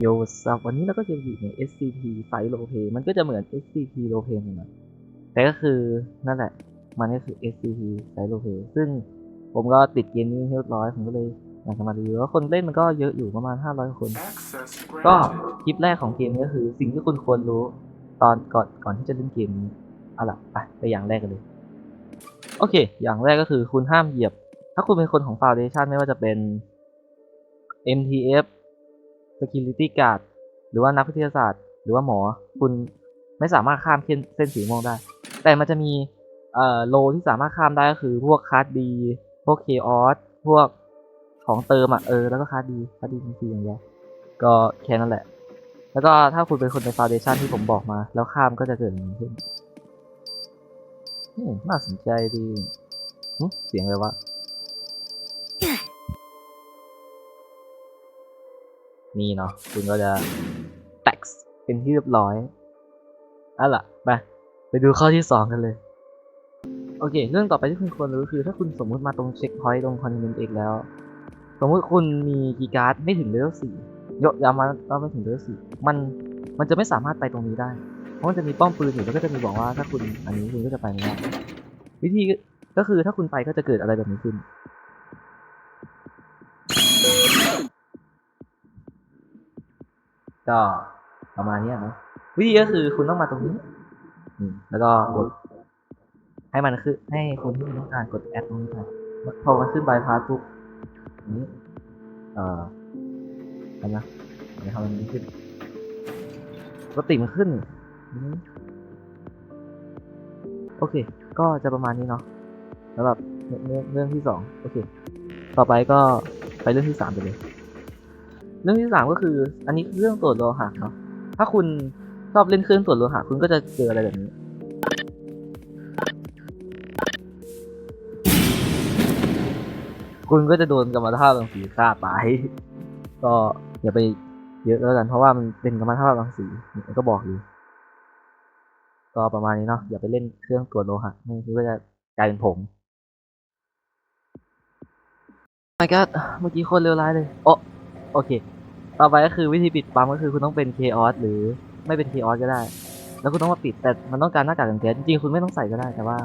โยสับวันนี้เราก็จะอยู่ใน SCP ไฟโลเพมันก็จะเหมือน SCP โลเพหน่อยแต่ก็คือนั่นแหละ มันก็คือ SCP ไฟโลเพซึ่งผมก็ติดเกมนี้เรียบร้อย ผมก็เลยอยากจะมารีวิวว่าคนเล่นมันก็เยอะอยู่ประมาณ 500 คน ก็คลิปแรกของเกมนี้ก็คือสิ่งที่คุณควรรู้ตอนก่อนก่อนที่จะเล่นเกมนี้เอาล่ะไปไปอย่างแรกกันเลย โอเค อย่างแรกก็คือคุณห้ามเหยียบ ถ้าคุณเป็นคนของ Foundation ไม่ว่าจะเป็น MTF Security Guard หรือว่านักวิทยาศาสตร์ หรือว่าหมอ คุณไม่สามารถข้ามเส้นเส้นสีม่วงได้ แต่มันจะมีเอ่อโลที่สามารถข้ามได้ก็คือพวกคาร์ดี พวกเคออสพวกของเติมอะเออ แล้วก็คาร์ดีคาร์ดดีมีอย่างเดียก็แค่นั้นแหละ แล้วก็ถ้าคุณเป็นคนใน Foundation ที่ผมบอกมา แล้วข้ามก็จะเกิดอย่างนี้ขึ้นน่าสนใจดีเสียงอะไรวะ นี่เนาะคุณก็จะ tax เป็นที่เรียบร้อยเอาล่ะไปไปดูข้อที่สองกันเลย โอเค เรื่องต่อไปที่คุณควรรู้คือ ถ้าคุณสมมุติมาตรงเช็คพอยต์ตรงคอนเทนต์เอกแล้ว สมมุติคุณมีกีการ์ดไม่ถึงเลเวลสี่ยกย้ำมาเราไม่ถึงเลเวลสี่มันมันจะไม่สามารถไปตรงนี้ได้ เพราะมันจะมีป้อมปืนอยู่แล้วก็จะมีบอกว่าถ้าคุณอันนี้คุณก็จะไปไม่ได้วิธีก็คือถ้าคุณไปก็จะเกิดอะไรแบบนี้ขึ้น ก็ประมาณนี้เนาะวิธีก็คือคุณต้องมาตรงนี้แล้วก็กด ให้มันขึ้นให้คนที่คุณต้องการกดแอดตรงนี้ไปพอมันขึ้นบายพาสปุ๊บนี้ เอ่ออะไรนะเดี๋ยวทำมันนี้ขึ้นปกติมันขึ้นโอเค ก็จะประมาณนี้เนาะสำหรับเรื่องที่สองโอเค ต่อไปก็ไปเรื่องที่สามไปเลย เรื่องที่สามก็คือ อันนี้เรื่องตรวจโลหะเนาะถ้าคุณชอบเล่นเครื่องตรวจโลหะคุณก็จะเจออะไรแบบนี้ คุณก็จะโดนกรรมฐานรังสีฆ่าตายก็อย่าไปเยอะแล้วกัน เพราะว่ามันเป็นกรรมฐานรังสีมันก็บอกอยู่ก็ประมาณนี้เนาะอย่าไปเล่นเครื่องตรวจโลหะไม่งั้นก็จะกลายเป็นผง my god เมื่อกี้คนเลวร้ายเลยโอะ โอเค ต่อไปก็คือวิธีปิดปั๊มก็คือคุณต้องเป็น Chaos หรือไม่เป็น Chaos ก็ได้ แล้วคุณต้องมาปิดแต่มันต้องการหน้ากากกันแก๊สจริงๆคุณไม่ต้องใส่ก็ได้แต่ว่า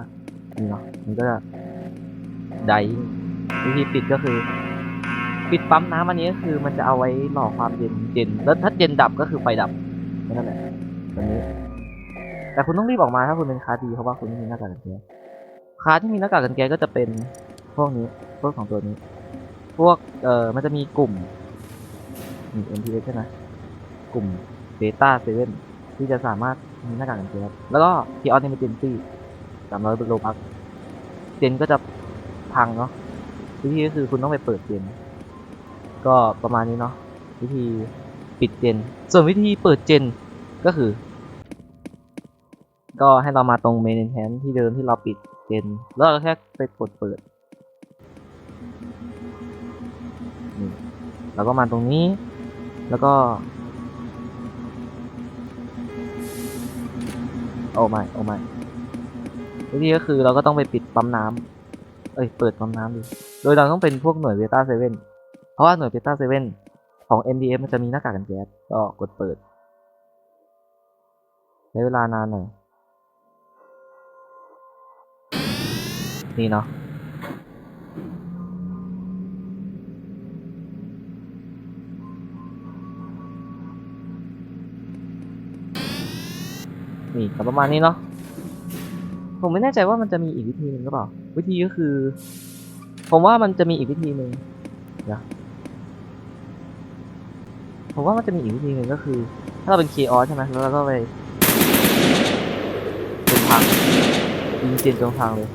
นี่เนาะมันก็จะไดวิธีปิดก็คือ ปิดปั๊มน้ำอันนี้ก็คือมันจะเอาไว้หล่อความเย็นเย็นแล้วถ้าเย็นดับก็คือไฟดับนั่นแหละแบบนี้ แต่คุณต้องรีบออกมาถ้าคุณเป็นคาร์ดีเพราะว่าคุณไม่มีหน้ากากกันแก๊สคาร์ที่มีหน้ากากกันแก๊สก็จะเป็นพวกนี้พวกของตัวนี้ พวกเอ่อมันจะมีกลุ่ม มี MPS ใช่ไหมกลุ่มเบต้าเซเว่นที่จะสามารถมีหน้ากากกันแก๊สแล้วก็ทีออน e ม e เจนซี่สามร้อยโลบักเจนก็จะพังเนาะวิธีก็คือคุณต้องไปเปิดเจน ก็ประมาณนี้เนาะวิธีปิดเจน ส่วนวิธีเปิดเจนก็คือ ก็ให้เรามาตรงเมนแทนที่เดิมที่เราปิดเจน แล้วเราแค่ไปกดเปิดนี่แล้วก็มาตรงนี้ แล้วก็ โอ้ไม่โอ้ไม่วิธีก็คือเราก็ต้องไปปิดปั๊มน้ำเอ้ย เปิดปั๊มน้ำดู โดยเราต้องเป็นพวกหน่วยเบต้าเซเว่นเพราะว่าหน่วยเบต้าเซเว่นของ MDF มันจะมีหน้ากากกันแก๊สก็กดเปิดใช้เวลานานหน่อยนี่เนาะ นี่ก็ประมาณนี้เนาะผมไม่แน่ใจว่ามันจะมีอีกวิธีหนึ่งหรือเปล่า วิธีก็คือ ผมว่ามันจะมีอีกวิธีหนึ่งเดี๋ยวผมว่ามันจะมีอีกวิธีหนึ่งก็คือ ถ้าเราเป็นเคออใช่ไหมแล้วเราก็ไปจนพังยิงเจนจนพังเลย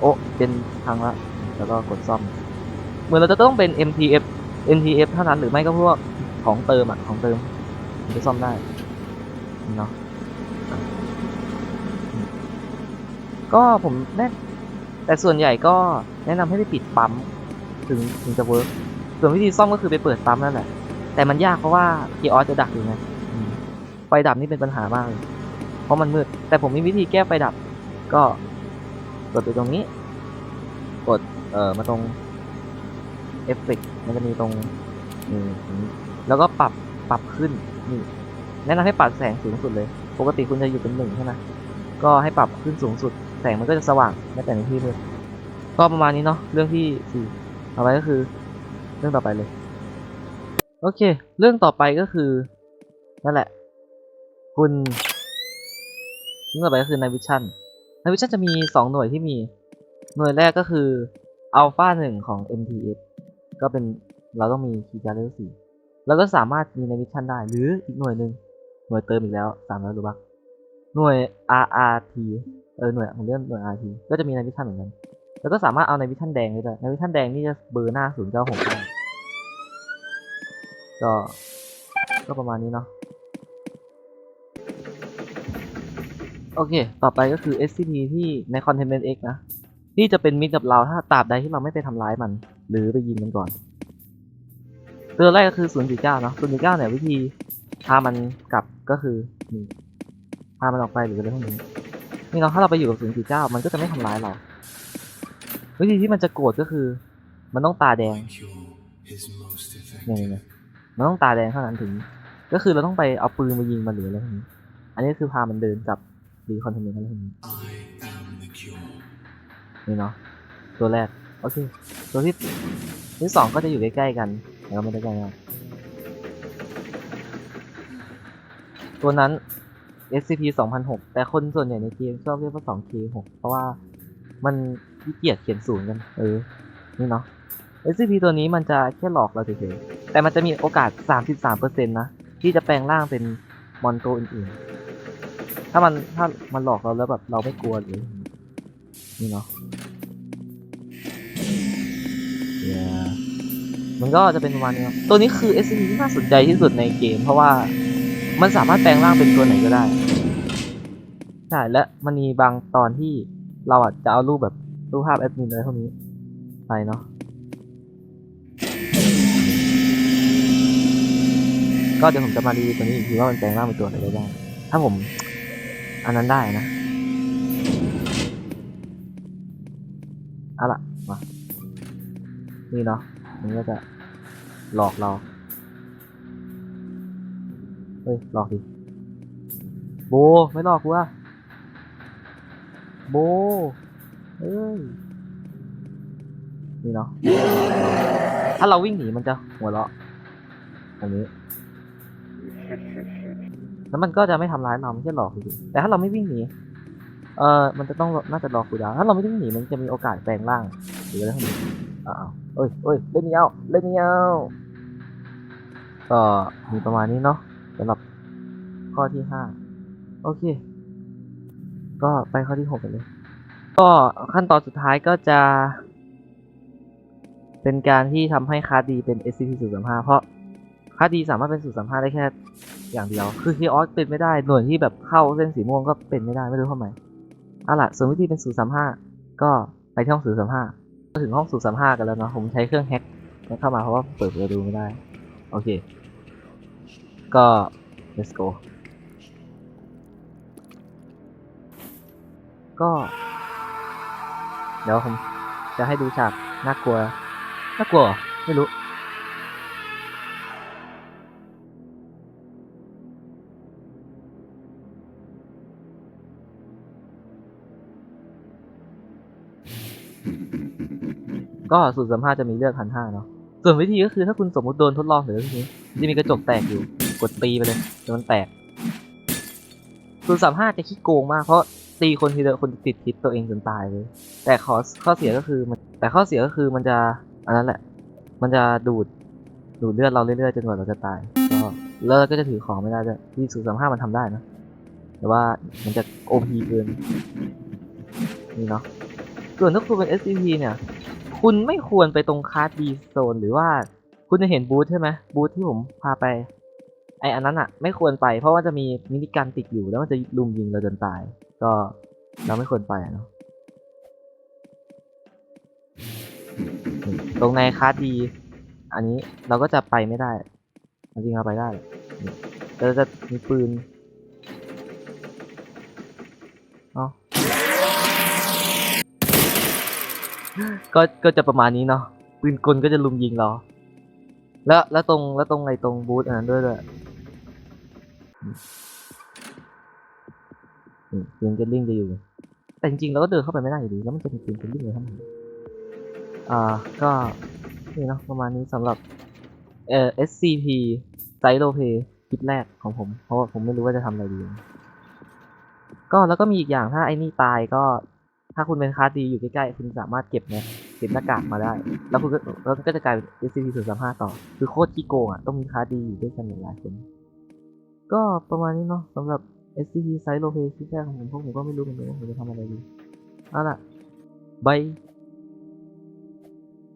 โอ้เจนพังละแล้วก็กดซ่อม เหมือนเราจะต้องเป็น MTF MTF เท่านั้นหรือไม่ก็พวกของเติมอะของเติมจะซ่อมได้เนาะ ก็ผมแนะแต่ส่วนใหญ่ก็แนะนำให้ไปปิดปั๊มถึงถึงจะเวิร์กส่วนวิธีซ่อมก็คือไปเปิดปั๊มนั่นแหละ แต่มันยากเพราะว่าเกียร์ออสจะดักอยู่ไงไฟดับนี่เป็นปัญหามากเลยเพราะมันมืด แต่ผมมีวิธีแก้ไฟดับ ก็กดไปตรงนี้ กดเอ่อมาตรงเอฟเฟกมันจะมีตรงนี่ตรงนี้แล้วก็ปรับปรับขึ้นนี่แนะนำให้ปรับแสงสูงสุดเลย ปกติคุณจะอยู่เป็นหนึ่งใช่ไหมก็ให้ปรับขึ้นสูงสุด แสงมันก็จะสว่างแม้แต่ในที่มืดก็ประมาณนี้เนาะเรื่องที่สี่ต่อไปก็คือ เรื่องต่อไปเลย โอเค เรื่องต่อไปก็คือนั่นแหละ คุณเรื่องต่อไปก็คือในวิชั่นในวิชั่นจะมีสองหน่วยที่มีหน่วยแรกก็คืออัลฟาหนึ่งของ MTF ก็เป็นเราต้องมีคีย์การ์ดเลเวลสี่แล้วก็สามารถมีในวิชั่นได้ หรืออีกหน่วยหนึ่งหน่วยเติมอีกแล้วสามร้อยรูบักหน่วย RRT เออหน่วยผมเรียกหน่วย RT ก็จะมีในวิชั่นเหมือนกัน แล้วก็สามารถเอาในวิชั่นแดงได้ด้วยในวิชั่นแดงนี่จะเบอร์หน้า 096ได้ก็ก็ประมาณนี้เนาะโอเค ต่อไปก็คือ SCP ที่ใน Containment X นะที่จะเป็นมิตรกับเราถ้าตราบใดที่เราไม่ไปทำร้ายมัน หรือไปยิงมันก่อน ตัวแรกก็คือ049เนาะ049เนี่ยวิธีพามันกลับก็คือนี่พามันออกไปหรืออะไรพวกนี้ นี่เนาะถ้าเราไปอยู่กับ049มันก็จะไม่ทำร้ายเราวิธีที่มันจะโกรธก็คือ มันต้องตาแดงเนี่ยเนี่ยมันต้องตาแดงเท่านั้นถึง ก็คือเราต้องไปเอาปืนมายิงมันหรืออะไรพวกนี้ อันนี้คือพามันเดินกับรีคอนเทนเมนต์อะไรพวกนี้นี่เนาะตัวแรกโอเคตัวที่ที่สองก็จะอยู่ใกล้ๆกันแต่ก็ไม่ได้ใกล้มากตัวนั้น SCP 2006 แต่คนส่วนใหญ่ในเกมชอบเรียกว่า 2K6 เพราะว่ามันขี้เกียจเขียนศูนย์กัน เออ นี่เนาะ SCP ตัวนี้มันจะแค่หลอกเราเฉยๆ แต่มันจะมีโอกาส 33%นะ ที่จะแปลงร่างเป็นมอนตัวอื่นๆ ถ้ามันถ้ามันหลอกเราแล้วแบบเราไม่กลัวหรือ นี่เนาะ Yeah. มันก็จะเป็นประมาณนี้ครับ ตัวนี้คือ SCP ที่น่าสนใจที่สุดในเกม เพราะว่ามันสามารถแปลงร่างเป็นตัวไหนก็ได้ ใช่และมันมีบางตอนที่เราอาจจะเอารูปแบบรูปภาพแอดมินอะไรพวกนี้ไปเนาะก็เดี๋ยวผมจะมารีวิวตัวนี้อีกทีว่ามันแปลงร่างเป็นตัวอะไหนได้บ้างถ้าผม อันนั้นได้นะเอาล่ะมานี่เนาะมันก็จะหลอกเราเฮ้ยหลอกดิโบไม่หลอกกูอะ โบเอ้ยนี่เนาะถ้าเราวิ่งหนีมันจะหัวเราะแบบนี้แล้วมันก็จะไม่ทำร้ายเราไม่ใช่หลอกคือแต่ถ้าเราไม่วิ่งหนีเออมันจะต้องน่าจะรอคูลดาวถ้าเราไม่วิ่งหนีมันจะมีโอกาสแปลงร่างหรืออะไรพวกนี้อ้าวเอ้ยเอ้ยเล่นไม่เอาเล่นไม่เอาก็มีประมาณนี้เนาะสำหรับข้อที่ห้าโอเค ก็ไปข้อที่หกเลย ก็ขั้นตอนสุดท้ายก็จะ เป็นการที่ทำให้คาร์ดดีเป็น SCP 0 3 5เพราะคาร์ดดีสามารถเป็น 0 3 5 ได้แค่อย่างเดียว คือคีออสเป็นไม่ได้ หน่วยที่แบบเข้าเส้นสีม่วงก็เป็นไม่ได้ไม่รู้ทำไมเอาล่ะส่วนวิธีเป็น 0 3 5 ก็ไปที่ห้อง 0 3 5มาถึงห้อง 0 3 5 กันแล้วเนาะผมใช้เครื่องแฮ็กเข้ามาเพราะว่าเปิดประตูไม่ได้ โอเค ก็ let's go ก็ เดี๋ยวผมจะให้ดูฉากน่ากลัว น่ากลัวไม่รู้ก็สูตรสัมภาษณ์จะมีเลือดพันห้าเนาะ ส่วนวิธีก็คือถ้าคุณสมมติโดนทดลองหรือทีนี้จะมีกระจกแตกอยู่ กดตีไปเลยจนมันแตกสูตรสามห้าจะขี้โกงมากเพราะ ตีคนทีเดียวคนติดพิษตัวเองจนตายเลย แต่ข้อข้อเสียก็คือมันแต่ข้อเสียก็คือมันจะอันนั้นแหละ มันจะดูดดูดเลือดเราเรื่อยๆจนกว่าเราจะตายก็แล้วเราก็จะถือของไม่ได้ด้วยที่สูตรสามห้ามันทำได้นะ แต่ว่ามันจะโอพีเกินนี่เนาะส่วนถ้าคุณเป็น SCP เนี่ย คุณไม่ควรไปตรงคาร์ดดีโซนหรือว่าคุณจะเห็นบูธใช่ไหมบูธที่ผมพาไปไออันนั้นอะไม่ควรไปเพราะว่าจะมีมินิกันติดอยู่แล้วมันจะลุมยิงเราจนตาย ก็เราไม่ควรไปเนาะตรงในคาร์ดดี อันนี้เราก็จะไปไม่ได้ จริงเราไปได้แหละนี่แต่จะมีปืนเอ๋อก็ก็จะประมาณนี้เนาะปืนกลก็จะลุมยิงเราแล้วแล้วตรงแล้วตรงไอ้ตรงบูธอันนั้นด้วยด้วย นี่เกมเกลลิงจะอยู่ แต่จริงๆเราก็เดินเข้าไปไม่ได้อยู่ดี แล้วมันจะมีเกมเกลลิงเลยทั้งหมดอ่า ก็นี่เนาะประมาณนี้สำหรับเอ่อ SCP ไซโ o เพคลิปแรกของผม เพราะว่าผมไม่รู้ว่าจะทำอะไรดี ก็แล้วก็มีอีกอย่างถ้าไอ้นี่ตายก็ ถ้าคุณเป็นคาร์ดีอยู่ใกล้ๆคุณสามารถเก็บเนี่ยเก็บหน้ากากมาได้ แล้วคุณก็แล้วก็จะกลายเป็น SCP 0 3 5ต่อ คือโคตรขี้โกงอะต้องมีคาร์ดีอยู่ด้วยกันหลายคนก็ประมาณนี้เนาะสำหรับ SCP ไซโ o เพคลิปแรกของผมพวกผมก็ไม่รู้เหมือนกันว่าผมจะทำอะไรดีเอาล่ะบาย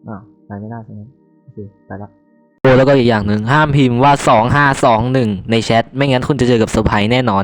อ่าไปไม่ได้ใช่ไหมโอเคไปละโอ้แล้วก็อีกอย่างหนึ่งห้ามพิมพ์ว่า 2521 ในแชท ไม่งั้นคุณจะเจอกับเซอร์ไพรส์แน่นอน